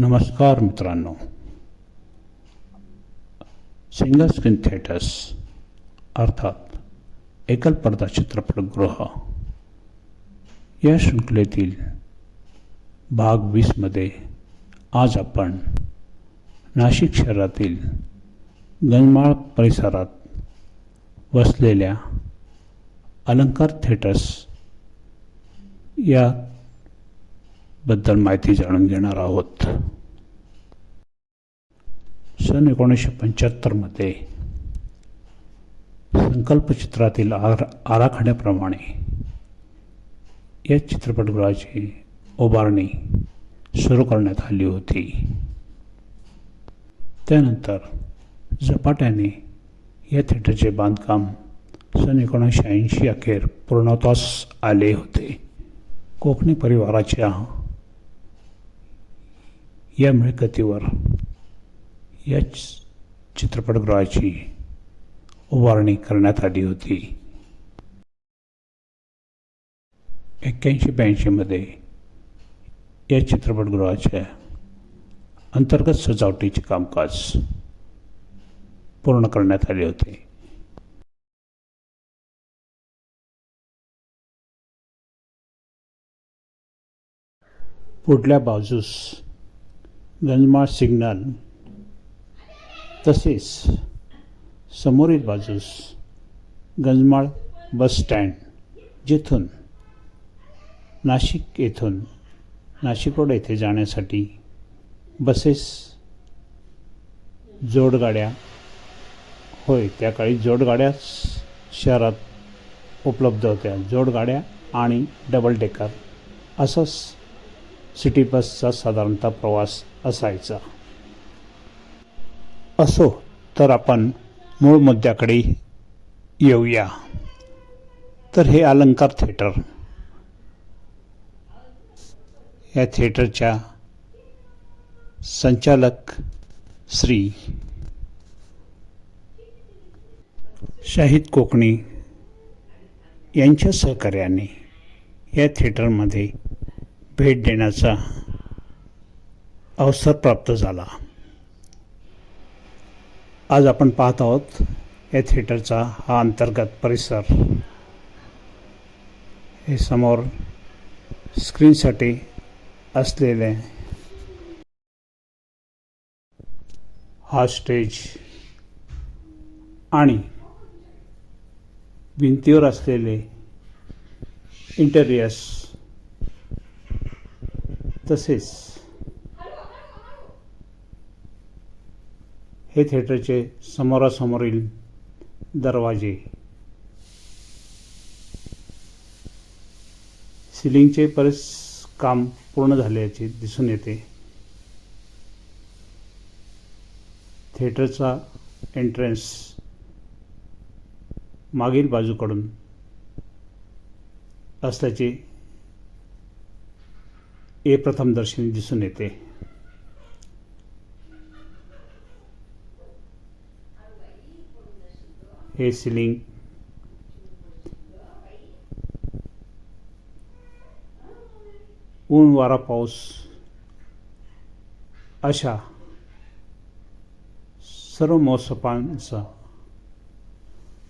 नमस्कार मित्रांनो. Single screen theatres अर्थात एकल पडदा चित्रपटगृह. या शृंखलेतील भाग वीसमध्ये आज आपण नाशिक शहरातील गंजमाळ परिसरात वसलेल्या अलंकार थिएटर्स या बद्दल माहिती जाणून घेणार आहोत. सन एकोणीसशे पंच्याहत्तरमध्ये संकल्पचित्रातील आर आराखड्याप्रमाणे या चित्रपटगृहाची उभारणी सुरू करण्यात आली होती. त्यानंतर झपाट्याने या थिएटरचे बांधकाम सन एकोणीसशे ऐंशी अखेर पूर्णत्वास आले होते. कोकणी परिवाराच्या या मिळकतीवर या चित्रपटगृहाची उभारणी करण्यात आली होती. एक्क्याऐंशी ब्याऐंशीमध्ये या चित्रपटगृहाच्या अंतर्गत सजावटीचे कामकाज पूर्ण करण्यात आले होते. पुढल्या बाजूस गंजमाळ सिग्नल. तसेच समोरील बाजूस गंजमाळ बस स्टँड जिथून नाशिक येथून नाशिक रोड येथे जाण्यासाठी बसेस जोडगाड्या होय त्या काळी जोडगाड्या शहरात उपलब्ध होत्या. जोडगाड्या आणि डबल डेकर असंच सिटी बसचा साधारणतः प्रवास असायचा. असो तर आपण मूळ मुद्द्याकडे येऊया. तर हे अलंकार थिएटर. या थिएटरच्या संचालक श्री शाहिद कोकणी यांच्या सहकार्याने या थिएटरमध्ये भेट देण्याचा अवसर प्राप्त झाला. आज आपण पाहत आहोत या थिएटरचा हा अंतर्गत परिसर. हे समोर स्क्रीनसाठी असलेले हा स्टेज आणि भिंतीवर असलेले इंटेरियर्स तसेच हे थिएटरचे समोरासमोरील दरवाजे. सिलिंगचे बरेच काम पूर्ण झाल्याचे दिसून येते. थिएटरचा एंट्रन्स मागील बाजूकडून असल्याचे हे प्रथमदर्शनी दिसून येते. हे सिलिंग. ऊन वारा पाऊस अशा सर्व मोसपांचा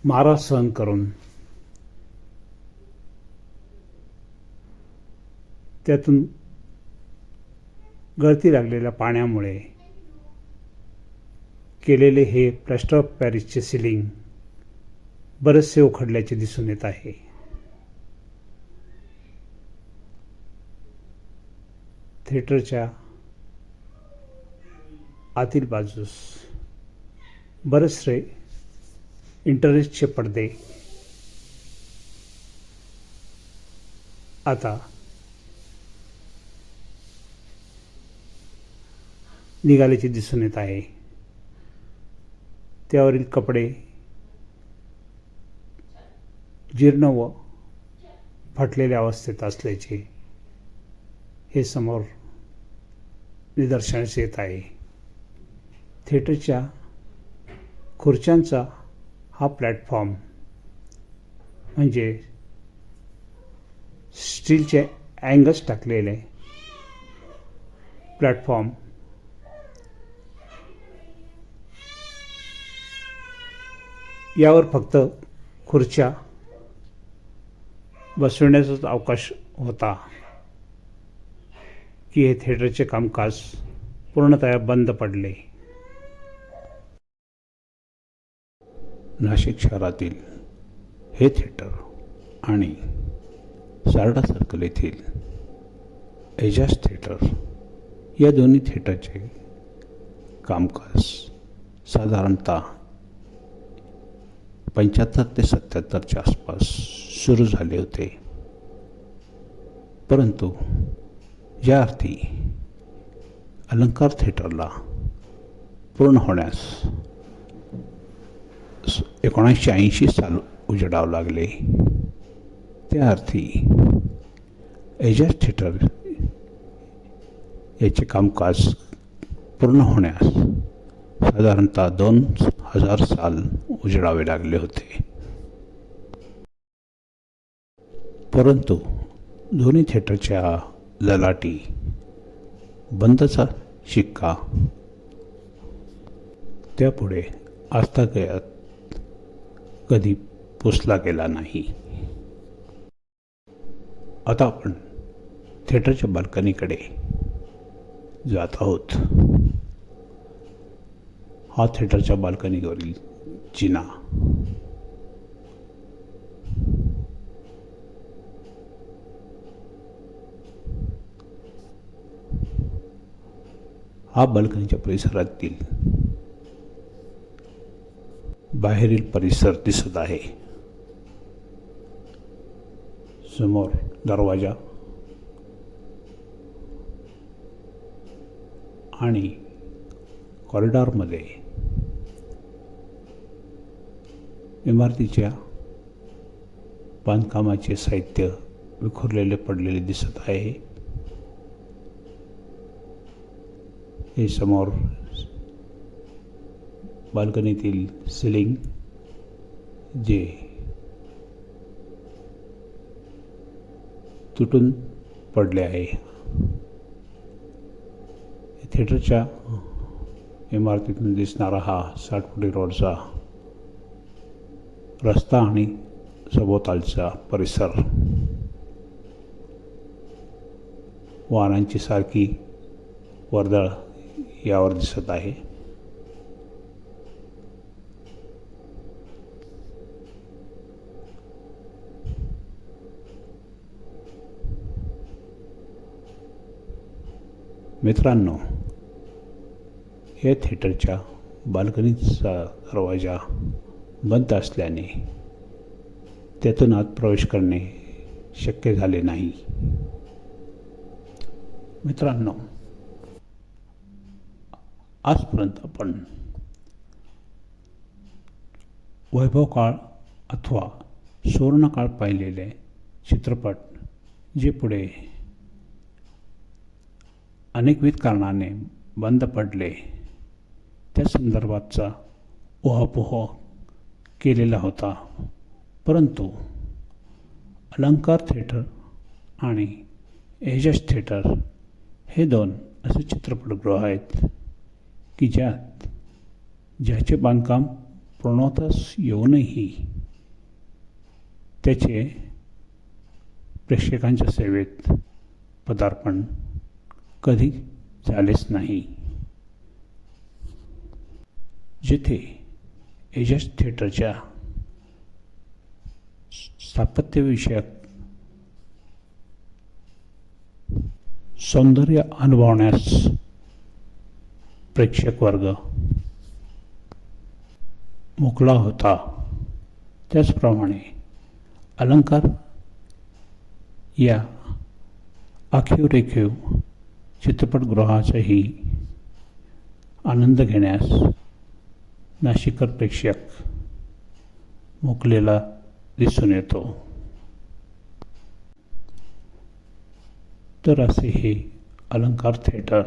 मारा सहन करून त्यातून गळती लागलेल्या पाण्यामुळे केलेले हे प्लॅस्टर ऑफ पॅरिसचे सिलिंग बरेचसे उखडल्याचे दिसून येत आहे. थिएटरच्या आतील बाजूस बरेचसे इंटरनेटचे पडदे आता निघाल्याचे दिसून येत आहे. त्यावरील कपडे जीर्ण व फाटलेल्या अवस्थेत असल्याचे हे समोर निदर्शनास येत आहे. थिएटरच्या खुर्च्यांचा हा प्लॅटफॉर्म म्हणजे स्टीलचे अँगल्स टाकलेले प्लॅटफॉर्म यावर फक्त खुर्च्या बसविण्याचाच अवकाश होता. की हे थिएटरचे कामकाज पूर्णतया बंद पडले. नाशिक शहरातील हे थिएटर आणि सारडा सर्कल येथील एजाज थिएटर या दोन्ही थिएटरचे कामकाज साधारणतः पंच्याहत्तर ते सत्याहत्तरच्या आसपास सुरू झाले होते. परंतु या अर्थी अलंकार थिएटरला पूर्ण होण्यास एकोणीसशे ऐंशी साल उजडावं लागले. त्या अर्थी एजाज थिएटर याचे कामकाज पूर्ण होण्यास साधारणतः दोन हजार साल उजडावे लागले होते. परंतु दोन्ही थिएटरच्या ललाटी बंदचा शिक्का त्यापुढे आस्थागयात कधी पुसला गेला नाही. आता आपण थिएटरच्या बाल्कनीकडे जात आहोत. हा थिएटरच्या बाल्कनीवरील जिना। हा बाल्कनीच्या परिसरातील बाहेरील परिसर दिसत आहे. समोर दरवाजा आणि कॉरिडॉरमध्ये इमारतीच्या बांधकामाचे साहित्य विखुरलेले पडलेले दिसत आहे. हे समोर बाल्कनीतील सिलिंग जे तुटून पडले आहे. थिएटरच्या इमारतीतून दिसणारा हा साठ फुटी रोडचा रस्ता आणि सभोवतालचा परिसर. वाहनांची सारखी वर्दळ यावर दिसत आहे. मित्रांनो या थिएटरच्या बाल्कनीचा दरवाजा बंद असल्याने त्यातून आत प्रवेश करणे शक्य झाले नाही. मित्रांनो आजपर्यंत आपण वैभव काळ अथवा सुवर्णकाळ पाहिलेले चित्रपट जे पुढे अनेकविध कारणाने बंद पडले त्या संदर्भातचा ओहापोह केलेला होता. परंतु अलंकार थिएटर आणि एजस थिएटर हे दोन असे चित्रपटगृह आहेत की ज्यात ज्याचे बांधकाम पूर्णतःच येऊनही त्याचे प्रेक्षकांच्या सेवेत पदार्पण कधी झालेच नाही. जिथे एजस थिएटरच्या स्थापत्यविषयक सौंदर्य अनुभवण्यास प्रेक्षक वर्ग मोकळा होता. त्याचप्रमाणे अलंकार या आखीव रेखीव चित्रपटगृहाचाही आनंद घेण्यास नाशिकर प्रेक्षक मोकलेला दिसून येतो. तर असे हे अलंकार थिएटर.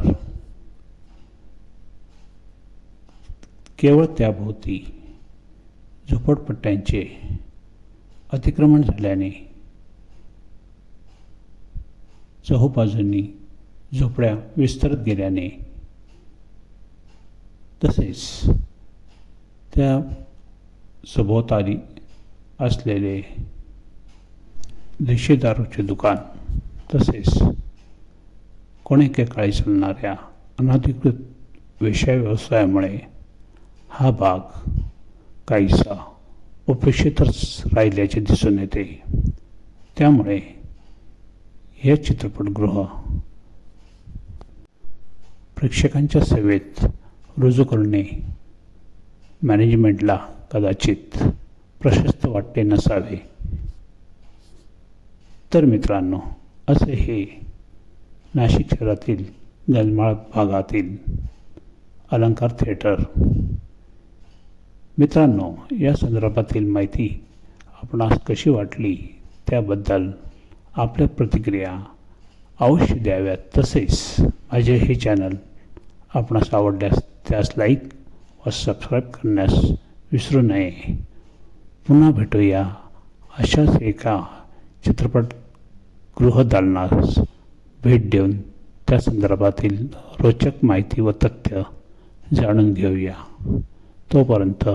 केवळ त्याभोवती झोपडपट्ट्यांचे अतिक्रमण झाल्याने चहूबाजूंनी झोपड्या विस्तरत गेल्याने तसेच त्या सभोवताली असलेले देशी दारूचे दुकान तसेच कोणेकेकाळी चालणाऱ्या अनधिकृत वेश्या व्यवसायामुळे हा भाग काहीसा उपेक्षितच राहिल्याचे दिसून येते. त्यामुळे हे चित्रपटगृह प्रेक्षकांच्या सेवेत रुजू करणे मॅनेजमेंटला कदाचित प्रशस्त वाटते नसावे. तर मित्रांनो असे हे नाशिक शहरातील गलमाळ भागातील अलंकार थिएटर मित्रांनो या संदर्भातील माहिती आपणास कशी वाटली त्याबद्दल आपल्या प्रतिक्रिया अवश्य द्याव्यात. तसेच माझे हे चॅनल आपणास आवडल्यास त्यास लाईक व सबस्क्राईब करण्यास विसरू नये. पुन्हा भेटूया अशाच एका चित्रपट गृहदालनास भेट देऊन त्या संदर्भातील रोचक माहिती व तथ्य जाणून घेऊया. तोपर्यंत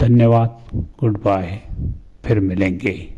धन्यवाद. गुड बाय फिर मिलेंगे.